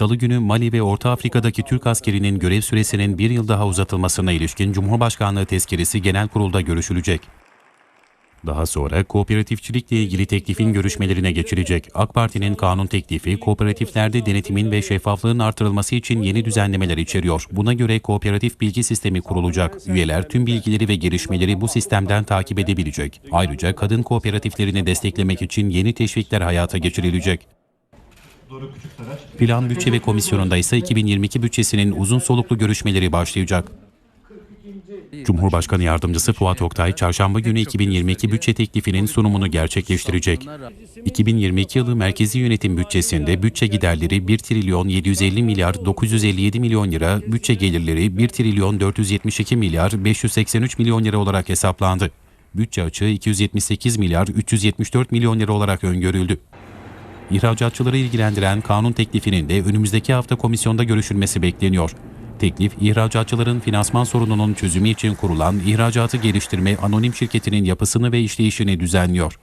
Salı günü Mali ve Orta Afrika'daki Türk askerinin görev süresinin bir yıl daha uzatılmasına ilişkin Cumhurbaşkanlığı tezkeresi genel kurulda görüşülecek. Daha sonra kooperatifçilikle ilgili teklifin görüşmelerine geçilecek. AK Parti'nin kanun teklifi kooperatiflerde denetimin ve şeffaflığın artırılması için yeni düzenlemeler içeriyor. Buna göre kooperatif bilgi sistemi kurulacak. Üyeler tüm bilgileri ve gelişmeleri bu sistemden takip edebilecek. Ayrıca kadın kooperatiflerini desteklemek için yeni teşvikler hayata geçirilecek. Plan Bütçe ve Komisyonu'nda ise 2022 bütçesinin uzun soluklu görüşmeleri başlayacak. Cumhurbaşkanı Yardımcısı Fuat Oktay, çarşamba günü 2022 bütçe teklifinin sunumunu gerçekleştirecek. 2022 yılı merkezi yönetim bütçesinde bütçe giderleri 1 trilyon 750 milyar 957 milyon lira, bütçe gelirleri 1 trilyon 472 milyar 583 milyon lira olarak hesaplandı. Bütçe açığı 278 milyar 374 milyon lira olarak öngörüldü. İhracatçıları ilgilendiren kanun teklifinin de önümüzdeki hafta komisyonda görüşülmesi bekleniyor. Teklif, ihracatçıların finansman sorununun çözümü için kurulan İhracatı Geliştirme Anonim Şirketi'nin yapısını ve işleyişini düzenliyor.